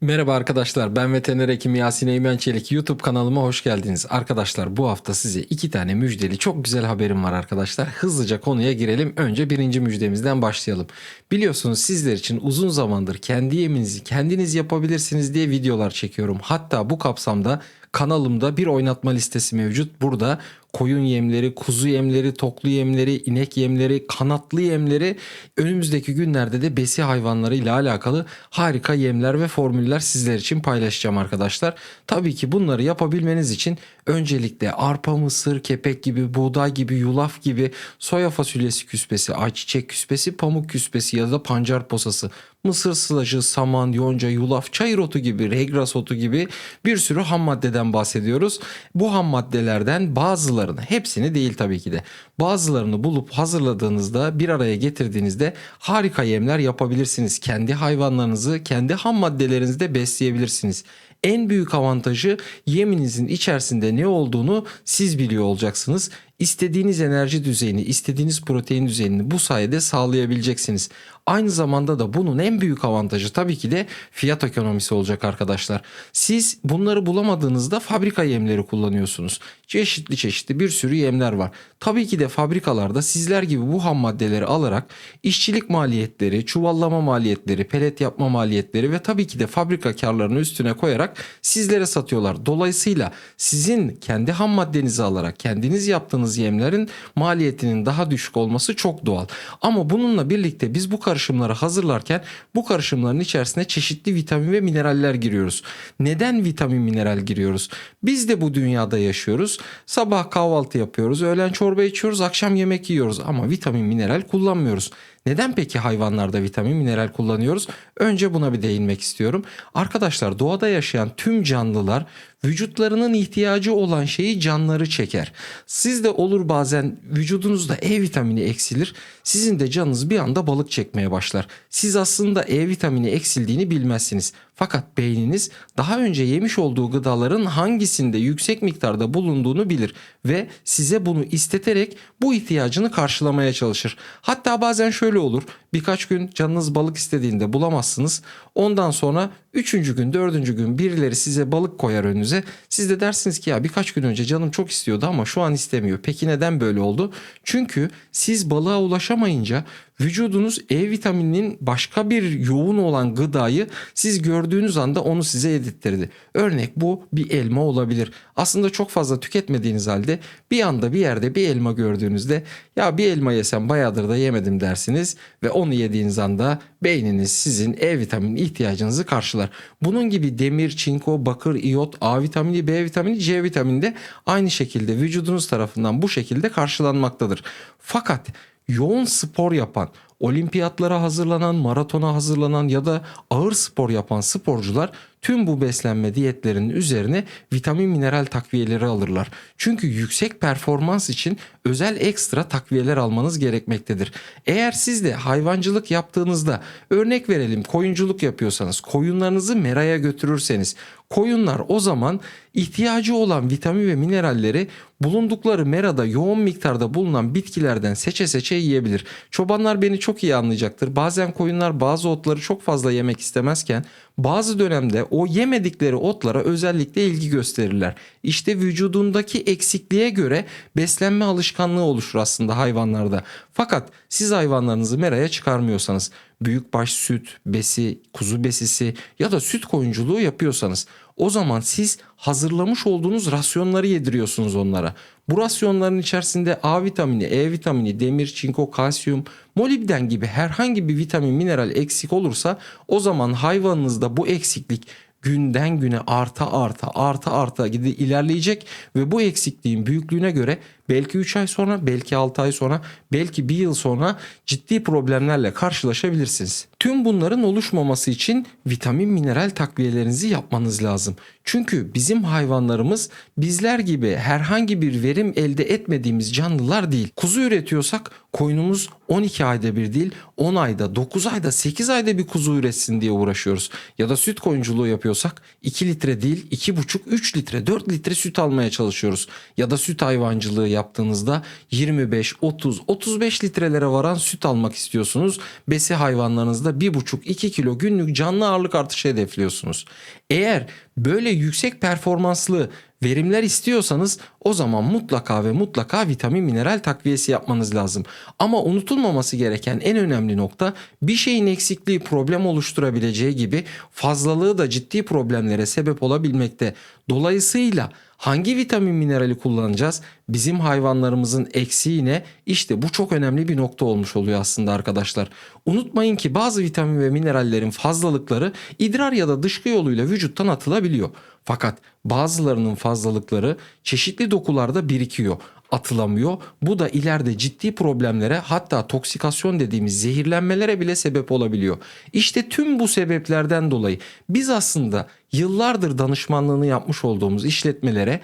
Merhaba arkadaşlar ben veteriner hekim Yasin Eymen Çelik YouTube kanalıma hoş geldiniz. Arkadaşlar bu hafta size iki tane müjdeli çok güzel haberim var arkadaşlar. Hızlıca konuya girelim. Önce birinci müjdemizden başlayalım. Biliyorsunuz sizler için uzun zamandır kendi yeminizi kendiniz yapabilirsiniz diye videolar çekiyorum. Hatta bu kapsamda kanalımda bir oynatma listesi mevcut. Burada koyun yemleri, kuzu yemleri, toklu yemleri, inek yemleri, kanatlı yemleri önümüzdeki günlerde de besi hayvanları ile alakalı harika yemler ve formüller sizler için paylaşacağım arkadaşlar. Tabii ki bunları yapabilmeniz için öncelikle arpa, mısır, kepek gibi, buğday gibi, yulaf gibi, soya fasulyesi küspesi, ayçiçek küspesi, pamuk küspesi ya da pancar posası, mısır sılacı, saman, yonca, yulaf, çayır otu gibi, regras otu gibi bir sürü ham maddeden bahsediyoruz. Bu ham maddelerden bazılarını, hepsini değil tabii ki de, bazılarını bulup hazırladığınızda bir araya getirdiğinizde harika yemler yapabilirsiniz. Kendi hayvanlarınızı, kendi ham maddelerinizde besleyebilirsiniz. En büyük avantajı yeminizin içerisinde ne olduğunu siz biliyor olacaksınız. İstediğiniz enerji düzeyini, istediğiniz protein düzeyini bu sayede sağlayabileceksiniz. Aynı zamanda da bunun en büyük avantajı tabii ki de fiyat ekonomisi olacak arkadaşlar. Siz bunları bulamadığınızda fabrika yemleri kullanıyorsunuz. Çeşitli çeşitli bir sürü yemler var. Tabii ki de fabrikalarda sizler gibi bu ham maddeleri alarak işçilik maliyetleri, çuvallama maliyetleri, pelet yapma maliyetleri ve tabii ki de fabrika karlarını üstüne koyarak sizlere satıyorlar. Dolayısıyla sizin kendi ham maddenizi alarak kendiniz yaptığınız yemlerin maliyetinin daha düşük olması çok doğal. Ama bununla birlikte biz bu karışımları hazırlarken bu karışımların içerisine çeşitli vitamin ve mineraller giriyoruz. Neden vitamin mineral giriyoruz? Biz de bu dünyada yaşıyoruz. Sabah kahvaltı yapıyoruz, öğlen çorba içiyoruz, akşam yemek yiyoruz ama vitamin mineral kullanmıyoruz. Neden peki hayvanlarda vitamin mineral kullanıyoruz? Önce buna bir değinmek istiyorum. Arkadaşlar doğada yaşayan tüm canlılar vücutlarının ihtiyacı olan şeyi canları çeker. Sizde olur bazen vücudunuzda E vitamini eksilir. Sizin de canınız bir anda balık çekmeye başlar. Siz aslında E vitamini eksildiğini bilmezsiniz. Fakat beyniniz daha önce yemiş olduğu gıdaların hangisinde yüksek miktarda bulunduğunu bilir ve size bunu isteterek bu ihtiyacını karşılamaya çalışır. Hatta bazen şöyle olur. Birkaç gün canınız balık istediğinde bulamazsınız. Ondan sonra üçüncü gün, dördüncü gün birileri size balık koyar önünüze. Siz de dersiniz ki ya birkaç gün önce canım çok istiyordu ama şu an istemiyor. Peki neden böyle oldu? Çünkü siz balığa ulaşamayınca vücudunuz E vitamininin başka bir yoğun olan gıdayı siz gördüğünüz anda onu size yedirttirdi. Örnek bu bir elma olabilir. Aslında çok fazla tüketmediğiniz halde bir anda bir yerde bir elma gördüğünüzde ya bir elma yesem bayağıdır da yemedim dersiniz ve onu yediğiniz anda beyniniz sizin E vitamini ihtiyacınızı karşılar. Bunun gibi demir, çinko, bakır, iyot, A vitamini, B vitamini, C vitamini de aynı şekilde vücudunuz tarafından bu şekilde karşılanmaktadır. Fakat yoğun spor yapan, olimpiyatlara hazırlanan, maratona hazırlanan ya da ağır spor yapan sporcular tüm bu beslenme diyetlerinin üzerine vitamin mineral takviyeleri alırlar. Çünkü yüksek performans için özel ekstra takviyeler almanız gerekmektedir. Eğer siz de hayvancılık yaptığınızda örnek verelim koyunculuk yapıyorsanız koyunlarınızı meraya götürürseniz koyunlar o zaman ihtiyacı olan vitamin ve mineralleri bulundukları merada yoğun miktarda bulunan bitkilerden seçe seçe yiyebilir. Çobanlar beni çok iyi anlayacaktır. Bazen koyunlar bazı otları çok fazla yemek istemezken bazı dönemde o yemedikleri otlara özellikle ilgi gösterirler. İşte vücudundaki eksikliğe göre beslenme alışkanlığı oluşur aslında hayvanlarda. Fakat siz hayvanlarınızı meraya çıkarmıyorsanız büyükbaş süt, besi, kuzu besisi ya da süt koyunculuğu yapıyorsanız o zaman siz hazırlamış olduğunuz rasyonları yediriyorsunuz onlara. Bu rasyonların içerisinde A vitamini, E vitamini, demir, çinko, kalsiyum, molibden gibi herhangi bir vitamin, mineral eksik olursa o zaman hayvanınızda bu eksiklik günden güne arta arta arta arta gidi ilerleyecek ve bu eksikliğin büyüklüğüne göre belki 3 ay sonra belki 6 ay sonra belki 1 yıl sonra ciddi problemlerle karşılaşabilirsiniz. Tüm bunların oluşmaması için vitamin mineral takviyelerinizi yapmanız lazım. Çünkü bizim hayvanlarımız bizler gibi herhangi bir verim elde etmediğimiz canlılar değil. Kuzu üretiyorsak koyunumuz 12 ayda bir değil 10 ayda 9 ayda 8 ayda bir kuzu üretsin diye uğraşıyoruz. Ya da süt koyunculuğu yapıyorsak 2 litre değil 2,5 3 litre 4 litre süt almaya çalışıyoruz. Ya da süt hayvancılığı yaptığınızda 25, 30, 35 litrelere varan süt almak istiyorsunuz. Besi hayvanlarınızda 1,5-2 kilo günlük canlı ağırlık artışı hedefliyorsunuz. Eğer böyle yüksek performanslı verimler istiyorsanız o zaman mutlaka ve mutlaka vitamin mineral takviyesi yapmanız lazım. Ama unutulmaması gereken en önemli nokta bir şeyin eksikliği problem oluşturabileceği gibi fazlalığı da ciddi problemlere sebep olabilmekte. Dolayısıyla hangi vitamin minerali kullanacağız? Bizim hayvanlarımızın eksiği ne? İşte bu çok önemli bir nokta olmuş oluyor aslında arkadaşlar. Unutmayın ki bazı vitamin ve minerallerin fazlalıkları idrar ya da dışkı yoluyla vücuttan atılabiliyor. Fakat bazılarının fazlalıkları çeşitli dokularda birikiyor atılamıyor. Bu da ileride ciddi problemlere hatta toksikasyon dediğimiz zehirlenmelere bile sebep olabiliyor. İşte tüm bu sebeplerden dolayı biz aslında yıllardır danışmanlığını yapmış olduğumuz işletmelere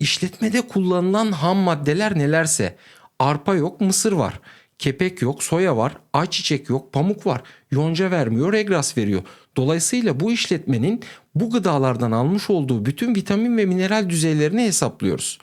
işletmede kullanılan ham maddeler nelerse arpa yok mısır var. Kepek yok, soya var, ayçiçek yok, pamuk var. Yonca vermiyor, regras veriyor. Dolayısıyla bu işletmenin bu gıdalardan almış olduğu bütün vitamin ve mineral düzeylerini hesaplıyoruz.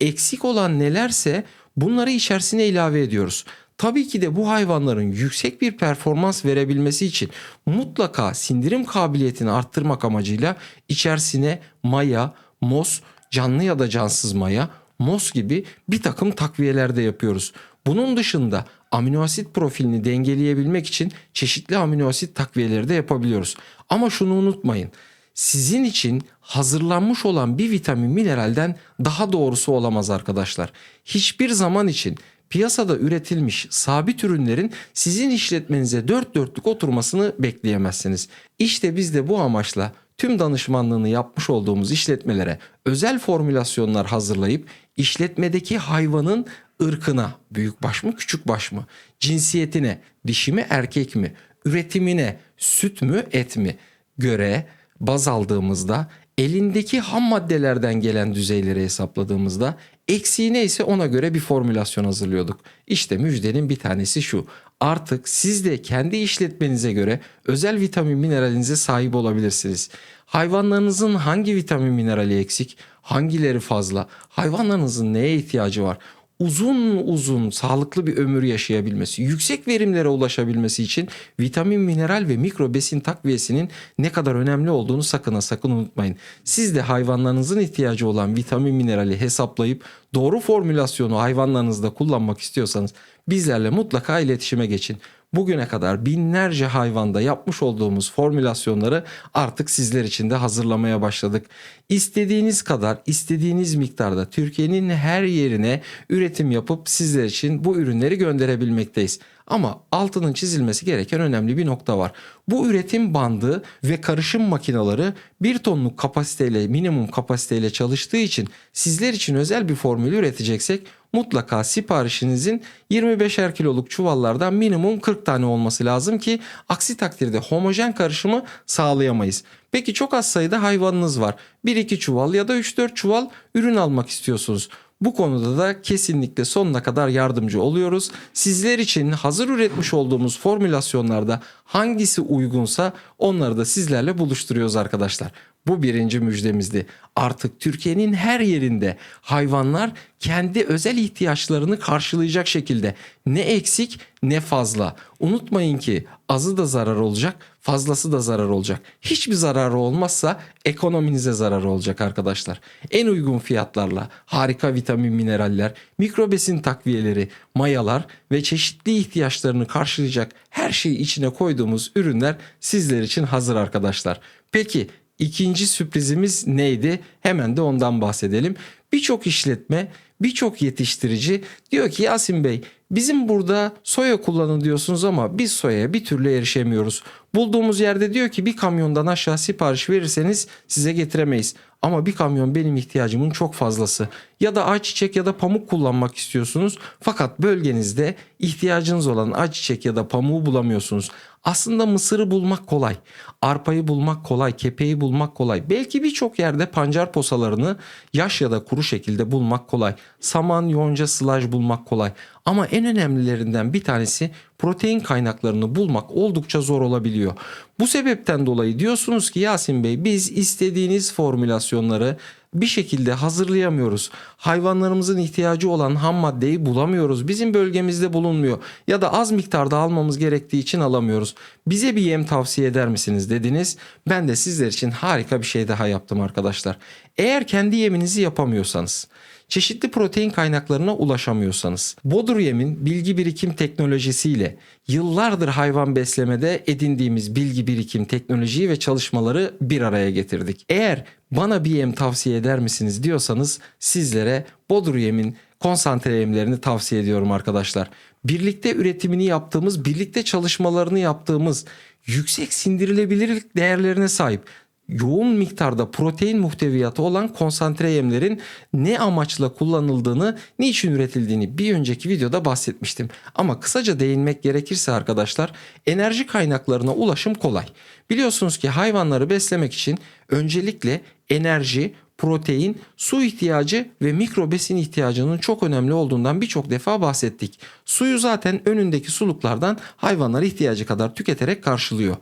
Eksik olan nelerse bunları içerisine ilave ediyoruz. Tabii ki de bu hayvanların yüksek bir performans verebilmesi için mutlaka sindirim kabiliyetini arttırmak amacıyla içerisine maya, mos, canlı ya da cansız maya, mos gibi bir takım takviyeler de yapıyoruz. Bunun dışında amino asit profilini dengeleyebilmek için çeşitli amino asit takviyeleri de yapabiliyoruz. Ama şunu unutmayın. Sizin için hazırlanmış olan bir vitamin mineralden daha doğrusu olamaz arkadaşlar. Hiçbir zaman için piyasada üretilmiş sabit ürünlerin sizin işletmenize dört dörtlük oturmasını bekleyemezsiniz. İşte biz de bu amaçla tüm danışmanlığını yapmış olduğumuz işletmelere özel formülasyonlar hazırlayıp işletmedeki hayvanın ırkına, büyükbaş mı küçükbaş mı, cinsiyetine, dişi mi erkek mi, üretimine, süt mü et mi göre baz aldığımızda elindeki ham maddelerden gelen düzeyleri hesapladığımızda eksiği neyse ona göre bir formülasyon hazırlıyorduk. İşte müjdenin bir tanesi şu. Artık siz de kendi işletmenize göre özel vitamin mineralinize sahip olabilirsiniz. Hayvanlarınızın hangi vitamin minerali eksik, hangileri fazla, hayvanlarınızın neye ihtiyacı var? Uzun uzun sağlıklı bir ömür yaşayabilmesi, yüksek verimlere ulaşabilmesi için vitamin, mineral ve mikro besin takviyesinin ne kadar önemli olduğunu sakın ha sakın unutmayın. Siz de hayvanlarınızın ihtiyacı olan vitamin, minerali hesaplayıp doğru formülasyonu hayvanlarınızda kullanmak istiyorsanız bizlerle mutlaka iletişime geçin. Bugüne kadar binlerce hayvanda yapmış olduğumuz formülasyonları artık sizler için de hazırlamaya başladık. İstediğiniz kadar, istediğiniz miktarda Türkiye'nin her yerine üretim yapıp sizler için bu ürünleri gönderebilmekteyiz. Ama altının çizilmesi gereken önemli bir nokta var. Bu üretim bandı ve karışım makineleri 1 tonluk kapasiteyle minimum kapasiteyle çalıştığı için sizler için özel bir formül üreteceksek mutlaka siparişinizin 25'er kiloluk çuvallardan minimum 40 tane olması lazım ki aksi takdirde homojen karışımı sağlayamayız. Peki çok az sayıda hayvanınız var. 1-2 çuval ya da 3-4 çuval ürün almak istiyorsunuz. Bu konuda da kesinlikle sonuna kadar yardımcı oluyoruz. Sizler için hazır üretmiş olduğumuz formülasyonlarda hangisi uygunsa onları da sizlerle buluşturuyoruz arkadaşlar. Bu birinci müjdemizdi. Artık Türkiye'nin her yerinde hayvanlar kendi özel ihtiyaçlarını karşılayacak şekilde ne eksik ne fazla. Unutmayın ki azı da zarar olacak, fazlası da zarar olacak. Hiçbir zararı olmazsa ekonominize zararı olacak arkadaşlar. En uygun fiyatlarla harika vitamin mineraller, mikrobesin takviyeleri, mayalar ve çeşitli ihtiyaçlarını karşılayacak her şeyi içine koyduğumuz ürünler sizler için hazır arkadaşlar. Peki İkinci sürprizimiz neydi? Hemen de ondan bahsedelim. Birçok işletme, birçok yetiştirici diyor ki Yasin Bey bizim burada soya kullanın diyorsunuz ama biz soyaya bir türlü erişemiyoruz. Bulduğumuz yerde diyor ki bir kamyondan aşağı sipariş verirseniz size getiremeyiz. Ama bir kamyon benim ihtiyacımın çok fazlası. Ya da ayçiçek ya da pamuk kullanmak istiyorsunuz. Fakat bölgenizde ihtiyacınız olan ayçiçek ya da pamuğu bulamıyorsunuz. Aslında mısırı bulmak kolay. Arpayı bulmak kolay, kepeği bulmak kolay. Belki birçok yerde pancar posalarını yaş ya da kuru şekilde bulmak kolay. Saman, yonca, sılaj bulmak kolay. Ama en önemlilerinden bir tanesi protein kaynaklarını bulmak oldukça zor olabiliyor. Bu sebepten dolayı diyorsunuz ki Yasin Bey biz istediğiniz formülasyonları bir şekilde hazırlayamıyoruz. Hayvanlarımızın ihtiyacı olan ham maddeyi bulamıyoruz. Bizim bölgemizde bulunmuyor ya da az miktarda almamız gerektiği için alamıyoruz. Bize bir yem tavsiye eder misiniz dediniz. Ben de sizler için harika bir şey daha yaptım arkadaşlar. Eğer kendi yeminizi yapamıyorsanız çeşitli protein kaynaklarına ulaşamıyorsanız, Bodur Yem'in bilgi birikim teknolojisiyle yıllardır hayvan beslemede edindiğimiz bilgi birikim teknolojiyi ve çalışmaları bir araya getirdik. Eğer bana bir yem tavsiye eder misiniz diyorsanız sizlere Bodur Yem'in konsantre yemlerini tavsiye ediyorum arkadaşlar. Birlikte üretimini yaptığımız, birlikte çalışmalarını yaptığımız yüksek sindirilebilirlik değerlerine sahip yoğun miktarda protein muhteviyatı olan konsantre yemlerin ne amaçla kullanıldığını, niçin üretildiğini bir önceki videoda bahsetmiştim. Ama kısaca değinmek gerekirse arkadaşlar enerji kaynaklarına ulaşım kolay. Biliyorsunuz ki hayvanları beslemek için öncelikle enerji, protein, su ihtiyacı ve mikro besin ihtiyacının çok önemli olduğundan birçok defa bahsettik. Suyu zaten önündeki suluklardan hayvanlar ihtiyacı kadar tüketerek karşılıyor.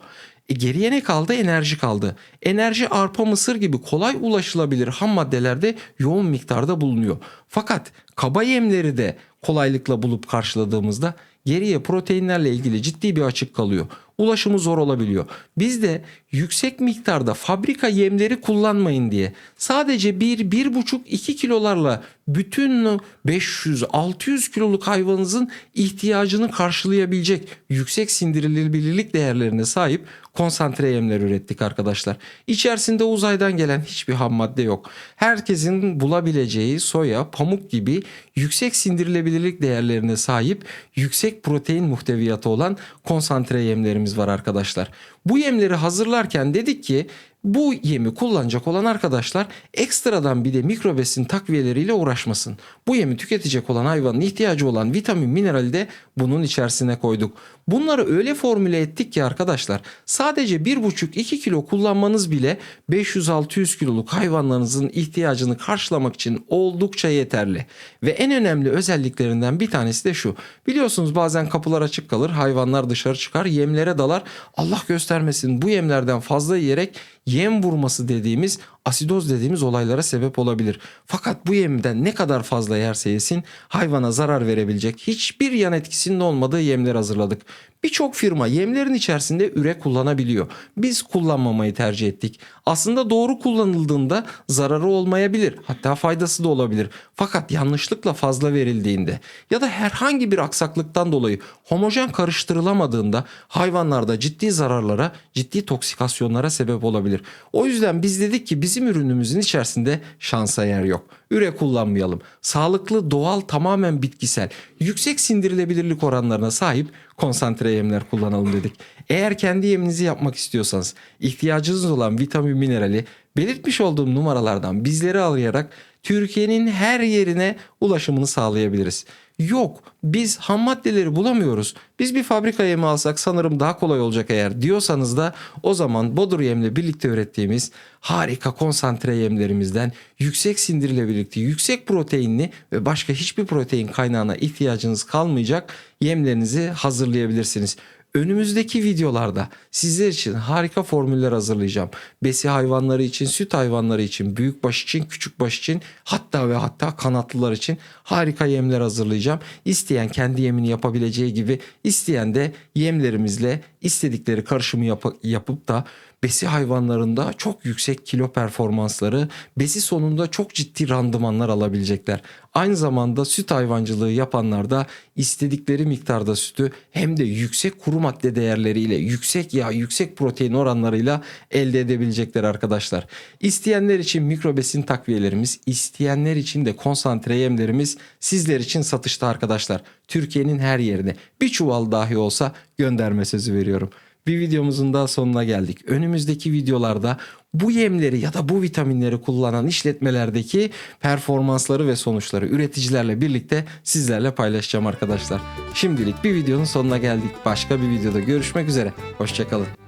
E geriye ne kaldı? Enerji kaldı. Enerji arpa mısır gibi kolay ulaşılabilir ham maddelerde yoğun miktarda bulunuyor. Fakat kaba yemleri de kolaylıkla bulup karşıladığımızda geriye proteinlerle ilgili ciddi bir açık kalıyor. Ulaşımı zor olabiliyor. Biz de yüksek miktarda fabrika yemleri kullanmayın diye sadece 1 1,5 2 kilolarla bütün 500 600 kiloluk hayvanınızın ihtiyacını karşılayabilecek yüksek sindirilebilirlik değerlerine sahip konsantre yemler ürettik arkadaşlar. İçerisinde uzaydan gelen hiçbir ham madde yok. Herkesin bulabileceği soya, pamuk gibi yüksek sindirilebilirlik değerlerine sahip yüksek protein muhteviyatı olan konsantre yemlerimiz var arkadaşlar. Bu yemleri hazırlarken dedik ki bu yemi kullanacak olan arkadaşlar ekstradan bir de mikrobesin takviyeleriyle uğraşmasın. Bu yemi tüketecek olan hayvanın ihtiyacı olan vitamin minerali de bunun içerisine koyduk. Bunları öyle formüle ettik ki arkadaşlar sadece 1,5-2 kilo kullanmanız bile 500-600 kiloluk hayvanlarınızın ihtiyacını karşılamak için oldukça yeterli. Ve en önemli özelliklerinden bir tanesi de şu. Biliyorsunuz bazen kapılar açık kalır hayvanlar dışarı çıkar yemlere dalar. Allah göstermesin bu yemlerden fazla yiyerek yem vurması dediğimiz asidoz dediğimiz olaylara sebep olabilir. Fakat bu yemden ne kadar fazla yerse yesin hayvana zarar verebilecek hiçbir yan etkisinin olmadığı yemler hazırladık. Birçok firma yemlerin içerisinde üre kullanabiliyor. Biz kullanmamayı tercih ettik. Aslında doğru kullanıldığında zararı olmayabilir. Hatta faydası da olabilir. Fakat yanlışlıkla fazla verildiğinde ya da herhangi bir aksaklıktan dolayı homojen karıştırılamadığında hayvanlarda ciddi zararlara, ciddi toksikasyonlara sebep olabilir. O yüzden biz dedik ki bizim ürünümüzün içerisinde şansa yer yok. Üre kullanmayalım. Sağlıklı, doğal, tamamen bitkisel, yüksek sindirilebilirlik oranlarına sahip konsantre yemler kullanalım dedik. Eğer kendi yeminizi yapmak istiyorsanız ihtiyacınız olan vitamin minerali belirtmiş olduğum numaralardan bizleri arayarak Türkiye'nin her yerine ulaşımını sağlayabiliriz. Yok biz ham maddeleri bulamıyoruz. Biz bir fabrika yemi alsak sanırım daha kolay olacak eğer diyorsanız da o zaman Bodur yemle birlikte ürettiğimiz harika konsantre yemlerimizden yüksek sindirilebilirlikte, yüksek proteinli ve başka hiçbir protein kaynağına ihtiyacınız kalmayacak yemlerinizi hazırlayabilirsiniz. Önümüzdeki videolarda sizler için harika formüller hazırlayacağım. Besi hayvanları için, süt hayvanları için, büyükbaş için, küçükbaş için, hatta ve hatta kanatlılar için harika yemler hazırlayacağım. İsteyen kendi yemini yapabileceği gibi isteyen de yemlerimizle istedikleri karışımı yap- yapıp da besi hayvanlarında çok yüksek kilo performansları, besi sonunda çok ciddi randımanlar alabilecekler. Aynı zamanda süt hayvancılığı yapanlar da istedikleri miktarda sütü hem de yüksek kuru madde değerleriyle, yüksek yağ, yüksek protein oranlarıyla elde edebilecekler arkadaşlar. İsteyenler için mikrobesin takviyelerimiz, isteyenler için de konsantre yemlerimiz sizler için satışta arkadaşlar. Türkiye'nin her yerine bir çuval dahi olsa gönderme sözü veriyorum. Bir videomuzun daha sonuna geldik. Önümüzdeki videolarda bu yemleri ya da bu vitaminleri kullanan işletmelerdeki performansları ve sonuçları üreticilerle birlikte sizlerle paylaşacağım arkadaşlar. Şimdilik bir videonun sonuna geldik. Başka bir videoda görüşmek üzere. Hoşçakalın.